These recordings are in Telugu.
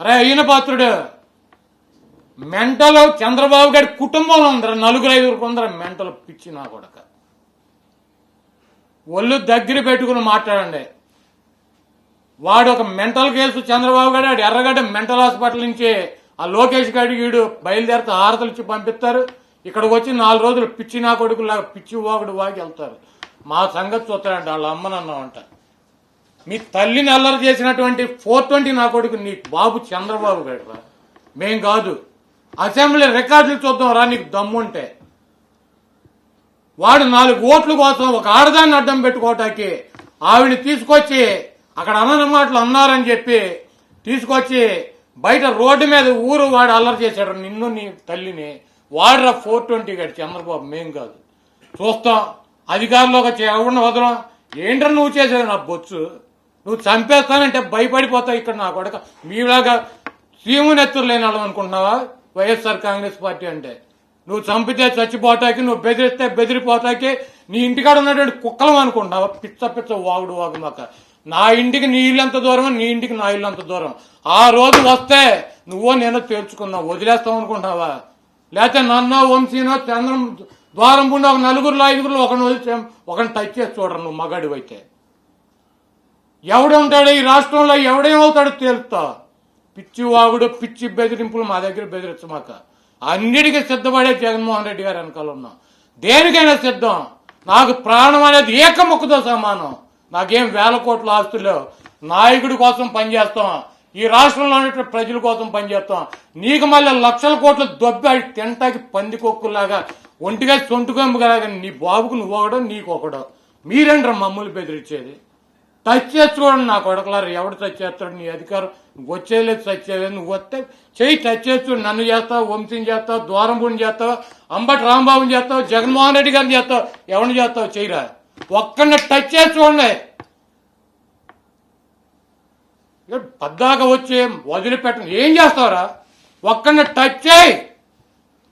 అరే అయిన పాత్రుడు. మెంటలో చంద్రబాబు గారి కుటుంబంలో ఉందరా నలుగురు ఐదుగురు కొందరు మెంటలు పిచ్చి నా కొడక. ఒళ్ళు దగ్గర పెట్టుకుని మాట్లాడండి. వాడు ఒక మెంటల్ కేసు చంద్రబాబు గారు ఆడు ఎర్రగడ్డ మెంటల్ హాస్పిటల్ నుంచి ఆ లోకేష్ గారి వీడు బయలుదేరితే హారతలు ఇచ్చి పంపిస్తారు. ఇక్కడికి వచ్చి నాలుగు రోజులు పిచ్చి నా కొడుకు లాగా పిచ్చి వాగుడు వాగి వెళ్తారు. మా సంగతి చూస్తాడంట వాళ్ళ అమ్మనన్నామంట మీ తల్లిని అల్లరి చేసినటువంటి ఫోర్ ట్వంటీ నా కొడుకు నీ బాబు చంద్రబాబు గారు రా మేం కాదు. అసెంబ్లీ రికార్డులు చూద్దాం రా నీకు దమ్ముంటే. వాడు నాలుగు ఓట్ల కోసం ఒక ఆడదాన్ని అడ్డం పెట్టుకోవటానికి ఆవిడ తీసుకొచ్చి అక్కడ అనని మాటలు అన్నారని చెప్పి తీసుకొచ్చి బయట రోడ్డు మీద ఊరు వాడు అల్లరి చేశాడు నిన్ను నీ తల్లిని. వాడరా ఫోర్ ట్వంటీ గారు చంద్రబాబు మేం కాదు. చూస్తాం. అధికారంలోకి వచ్చి ఎవరిని వదలం? ఏంట్రా నువ్వు చేసేది నా బొచ్చు? నువ్వు చంపేస్తానంటే భయపడిపోతావు ఇక్కడ నా కొడక. మీలాగా సీమునెత్తులు లేని వాళ్ళం అనుకుంటున్నావా? వైఎస్ఆర్ కాంగ్రెస్ పార్టీ అంటే. నువ్వు చంపితే చచ్చిపోతాకి నువ్వు బెదిరిస్తే బెదిరిపోతాకి నీ ఇంటికాడ ఉన్నటువంటి కుక్కలం అనుకుంటున్నావా? పిచ్చ పిచ్చ వాగుడు వాగు మాక. నా ఇంటికి నీ ఇల్లు ఎంత దూరం నీ ఇంటికి నా ఇల్లు అంత దూరం. ఆ రోజు వస్తే నువ్వో నేను తేల్చుకున్నావు వదిలేస్తావు అనుకుంటున్నావా? లేకపోతే నన్నో వంశీనో చంద్రం ద్వారం పుండి ఒక నలుగురులో ఐదుగురులో ఒకరిని వదిలి ఒకరిని టచ్ చేసి చూడరు నువ్వు మగాడివైతే. ఎవడుంటాడో ఈ రాష్ట్రంలో ఎవడేమవుతాడో తేలుతా. పిచ్చి వాగుడు పిచ్చి బెదిరింపులు మా దగ్గర బెదిరించమాక. అన్నిటికీ సిద్ధపడే జగన్మోహన్ రెడ్డి గారు వెనకాల ఉన్నాం. దేనికైనా సిద్ధం. నాకు ప్రాణం అనేది ఏకముక్కుతో సమానం. నాకేం వేల కోట్ల ఆస్తులు నాయకుడి కోసం పనిచేస్తాం. ఈ రాష్ట్రంలో ఉన్నటువంటి ప్రజల కోసం పనిచేస్తాం. నీకు మళ్ళీ లక్షల కోట్ల దొబ్బి తింటాకి పందికొక్కులాగా ఒంటిగా సొంటుకొంపుగా నీ బాబుకు నువ్వు ఒకడో నీకు ఒకడో మీరేంట్రా మమ్మల్ని బెదిరించేది. టచ్ చేసుకోండి నా కొడకలారు ఎవడు టచ్ చేస్తాడు? నీ అధికారం. వచ్చేయలేదు వచ్చేలేదు టచ్ చేయలేదు నువ్వు వస్తే చెయ్యి టచ్ చేసి నన్ను చేస్తావు వంశీని చేస్తావు ద్వారంపూడిని చేస్తావు అంబటి రాంబాబుని చేస్తావు జగన్మోహన్ రెడ్డి గారిని చేస్తావు ఎవరిని చేస్తావు చెయ్యిరా. ఒక్కడిని టచ్ చేసుకోండి పద్దాక వచ్చి వదిలిపెట్టను. ఏం చేస్తావురా? ఒక్కడిని టచ్ చేయి.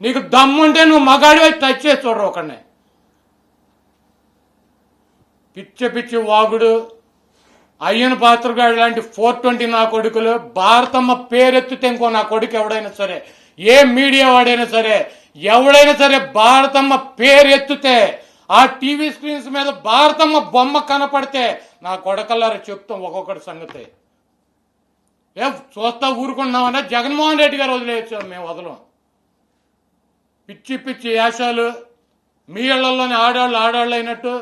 నీకు దమ్ముంటే నువ్వు మగాడి వచ్చి టచ్ చేసి చూడరు ఒకడిని పిచ్చి పిచ్చి వాగుడు అయ్యన పాత్రగాడు లాంటి ఫోర్ ట్వంటీ నా కొడుకులు భారతమ్మ పేరెత్తితే ఇంకో నా కొడుకు ఎవడైనా సరే ఏ మీడియా వాడైనా సరే ఎవడైనా సరే భారతమ్మ పేరు ఎత్తితే ఆ టీవీ స్క్రీన్స్ మీద భారతమ్మ బొమ్మ కనపడితే నా కొడకల్లారా చెప్తాం ఒక్కొక్కటి సంగతి. ఏ చూస్తా ఊరుకున్నామన్నా జగన్మోహన్ రెడ్డి గారు వదిలేయచ్చు మేము వదలం. పిచ్చి పిచ్చి వేషాలు మీ ఇళ్ళలోని ఆడాళ్ళు ఆడాళ్ళు అయినట్టు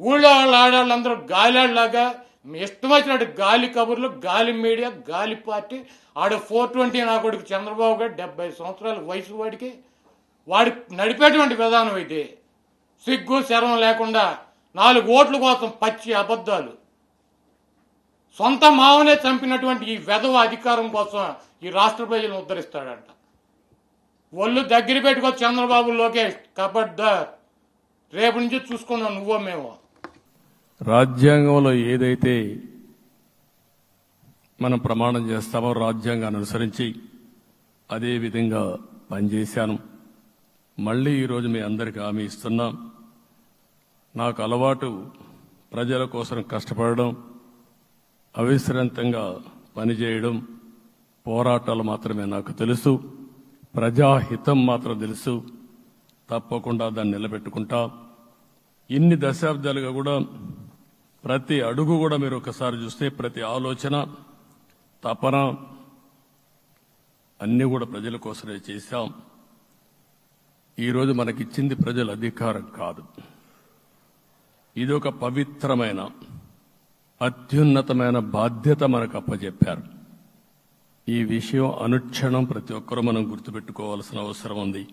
ఊళ్ళో వాళ్ళ ఆడాళ్ళందరూ గాలిలాగా మీ ఇష్టం వచ్చినట్టు గాలి కబుర్లు గాలి మీడియా గాలి పార్టీ ఆడ ఫోర్ ట్వంటీ నా కొడుకు చంద్రబాబు గారు డెబ్బై సంవత్సరాల వయసు వాడికి. వాడి నడిపేటువంటి విధానం ఇది. సిగ్గు శరం లేకుండా నాలుగు ఓట్ల కోసం పచ్చి అబద్ధాలు. సొంత మావనే చంపినటువంటి ఈ వెధవ అధికారం కోసం ఈ రాష్ట్ర ప్రజలను ఉద్ధరిస్తాడంట. ఒళ్ళు దగ్గర పెట్టుకో చంద్రబాబు లోకేష్ కబడ్దార్. రేపు నుంచి చూసుకుందాం నువ్వో మేము. రాజ్యాంగంలో ఏదైతే మనం ప్రమాణం చేస్తామో రాజ్యాంగాన్ని అనుసరించి అదే విధంగా పనిచేశాను. మళ్ళీ ఈరోజు మీ అందరికీ హామీ ఇస్తున్నాం. నాకు అలవాటు ప్రజల కోసం కష్టపడడం అవిశ్రాంతంగా పనిచేయడం పోరాటాలు మాత్రమే నాకు తెలుసు. ప్రజాహితం మాత్రం తెలుసు. తప్పకుండా దాన్ని నిలబెట్టుకుంటా. ఇన్ని దశాబ్దాలుగా కూడా ప్రతి అడుగు కూడా మీరు ఒకసారి చూస్తే ప్రతి ఆలోచన తపన అన్నీ కూడా ప్రజల కోసమే చేశాం. ఈరోజు మనకిచ్చింది ప్రజల అధికారం కాదు. ఇది ఒక పవిత్రమైన అత్యున్నతమైన బాధ్యత మనకు అప్పచెప్పారు ఈ విషయం అనుక్షణం ప్రతి ఒక్కరూ మనం గుర్తుపెట్టుకోవాల్సిన అవసరం ఉంది.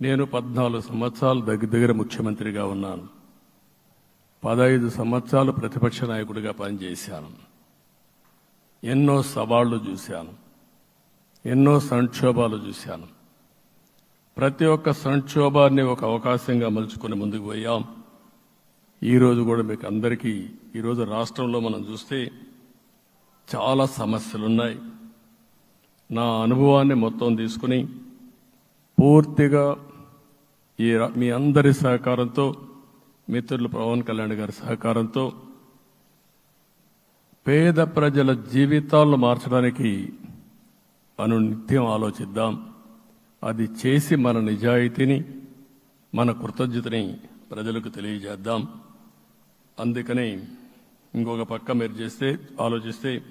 నేను పద్నాలుగు సంవత్సరాలు దగ్గర దగ్గర ముఖ్యమంత్రిగా ఉన్నాను. పదహైదు సంవత్సరాలు ప్రతిపక్ష నాయకుడిగా పనిచేశాను. ఎన్నో సవాళ్ళు చూశాను. ఎన్నో సంక్షోభాలు చూశాను. ప్రతి ఒక్క సంక్షోభాన్ని ఒక అవకాశంగా మలుచుకుని ముందుకు పోయాం. ఈరోజు కూడా మీకు అందరికీ ఈరోజు రాష్ట్రంలో మనం చూస్తే చాలా సమస్యలున్నాయి. నా అనుభవాన్ని మొత్తం తీసుకుని పూర్తిగా ఈ మీ అందరి సహకారంతో మిత్రులు పవన్ కళ్యాణ్ గారి సహకారంతో పేద ప్రజల జీవితాలను మార్చడానికి అను నిత్యం ఆలోచిద్దాం. అది చేసి మన నిజాయితీని మన కృతజ్ఞతని ప్రజలకు తెలియజేద్దాం. అందుకని ఇంకొక పక్క మీరు చేస్తే ఆలోచిస్తే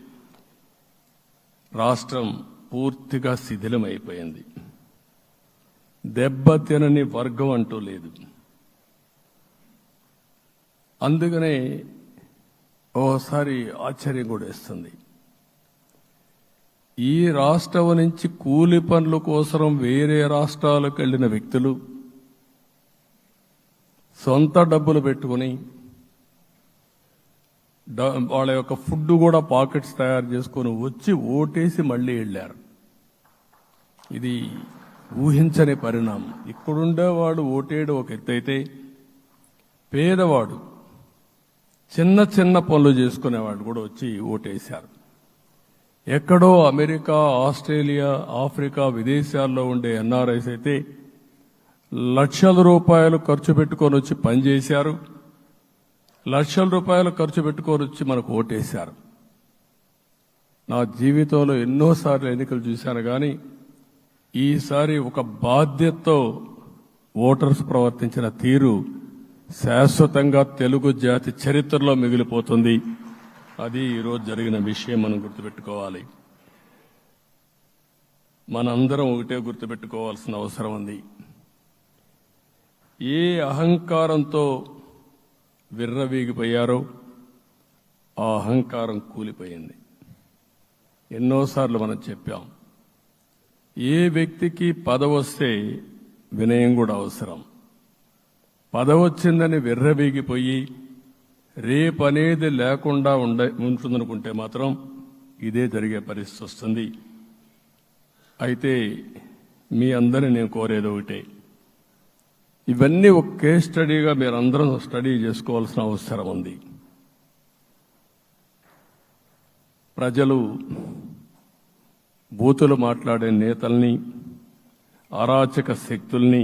రాష్ట్రం పూర్తిగా శిథిలమైపోయింది. దెబ్బతినని వర్గం అంటూ లేదు. అందుకనే ఓసారి ఆశ్చర్యం కూడా వేస్తుంది. ఈ రాష్ట్రం నుంచి కూలి పనుల కోసం వేరే రాష్ట్రాలకు వెళ్ళిన వ్యక్తులు సొంత డబ్బులు పెట్టుకుని డ- వాళ్ళ యొక్క ఫుడ్ కూడా పాకెట్స్ తయారు చేసుకొని వచ్చి ఓటేసి మళ్ళీ వెళ్ళారు. ఇది ఊహించని పరిణామం. ఇక్కడుండేవాడు ఓటేయడం ఒక ఎత్తైతే పేదవాడు చిన్న చిన్న పనులు చేసుకునేవాడు కూడా వచ్చి ఓటేశారు. ఎక్కడో అమెరికా ఆస్ట్రేలియా ఆఫ్రికా విదేశాల్లో ఉండే ఎన్ఆర్ఐస్ అయితే లక్షల రూపాయలు ఖర్చు పెట్టుకొని వచ్చి పనిచేశారు లక్షల రూపాయలు ఖర్చు పెట్టుకొని వచ్చి మనకు ఓటేశారు. నా జీవితంలో ఎన్నోసార్లు ఎన్నికలు చూశాను కానీ ఈసారి ఒక బాధ్యతతో ఓటర్స్ ప్రవర్తించిన తీరు శాశ్వతంగా తెలుగు జాతి చరిత్రలో మిగిలిపోతుంది. అది ఈరోజు జరిగిన విషయం మనం గుర్తుపెట్టుకోవాలి. మనందరం ఒకటే గుర్తుపెట్టుకోవాల్సిన అవసరం ఉంది. ఏ అహంకారంతో విర్రవీగిపోయారో ఆ అహంకారం కూలిపోయింది. ఎన్నోసార్లు మనం చెప్పాం. ఏ వ్యక్తికి పదవొస్తే వినయం కూడా అవసరం. పదవచ్చిందని విర్రవీగిపోయి రేపనేది లేకుండా ఉండ ఉంటుందనుకుంటే మాత్రం ఇదే జరిగే పరిస్థితి వస్తుంది అయితే మీ అందరిని నేను కోరేది ఒకటే. ఇవన్నీ ఒక కేస్ స్టడీగా మీరందరం స్టడీ చేసుకోవాల్సిన అవసరం ఉంది. ప్రజలు బూతులు మాట్లాడే నేతల్ని అరాచక శక్తుల్ని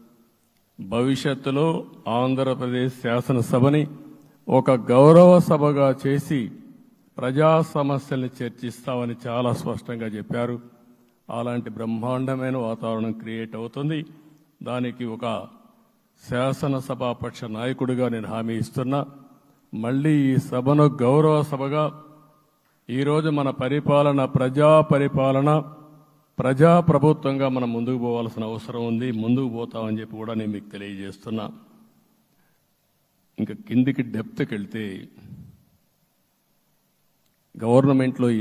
భవిష్యత్తులో ఆంధ్రప్రదేశ్ శాసనసభని ఒక గౌరవ సభగా చేసి ప్రజా సమస్యల్ని చర్చిస్తామని చాలా స్పష్టంగా చెప్పారు. అలాంటి బ్రహ్మాండమైన వాతావరణం క్రియేట్ అవుతుంది. దానికి ఒక శాసనసభాపక్ష నాయకుడిగా నేను హామీ ఇస్తున్నా. మళ్ళీ ఈ సభను గౌరవ సభగా ఈరోజు మన పరిపాలన ప్రజా పరిపాలన ప్రజా ప్రభుత్వంగా మనం ముందుకు పోవాల్సిన అవసరం ఉంది. ముందుకు పోతామని చెప్పి కూడా నేను మీకు తెలియజేస్తున్నా. ఇంకా కిందికి డెప్త్కి వెళ్తే గవర్నమెంట్లో